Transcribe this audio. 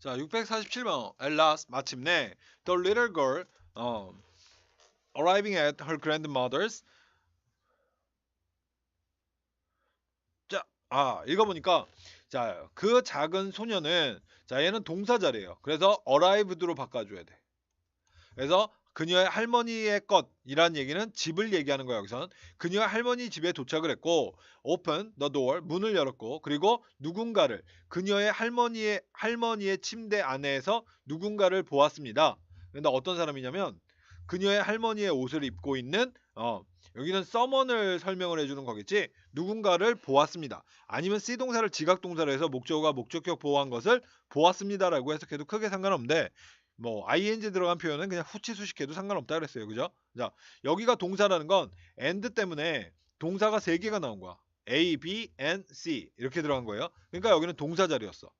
자, 647번. At last, 마침내, the little girl, 어, arriving at her grandmother's. 자, 아, 읽어보니까, 자, 그 작은 소녀는, 자, 얘는 동사 자리예요. 그래서 arrived로 바꿔줘야 돼. 그래서 그녀의 할머니의 것이란 얘기는 집을 얘기하는 거야 여기선 그녀의 할머니 집에 도착을 했고 open the door 문을 열었고 그리고 누군가를 그녀의 할머니의 할머니의 침대 안에서 누군가를 보았습니다. 근데 어떤 사람이냐면 그녀의 할머니의 옷을 입고 있는 어 여기는 someone을 설명을 해주는 거겠지 누군가를 보았습니다. 아니면 C 동사를 지각 동사로 해서 목적어가 목적격 보호한 것을 보았습니다라고 해석해도 크게 상관없는데 뭐 ing 들어간 표현은 그냥 후치 수식해도 상관없다 그랬어요. 그죠? 자, 여기가 동사라는 건 and 때문에 동사가 세 개가 나온 거야. A, B, and C 이렇게 들어간 거예요. 그러니까 여기는 동사 자리였어.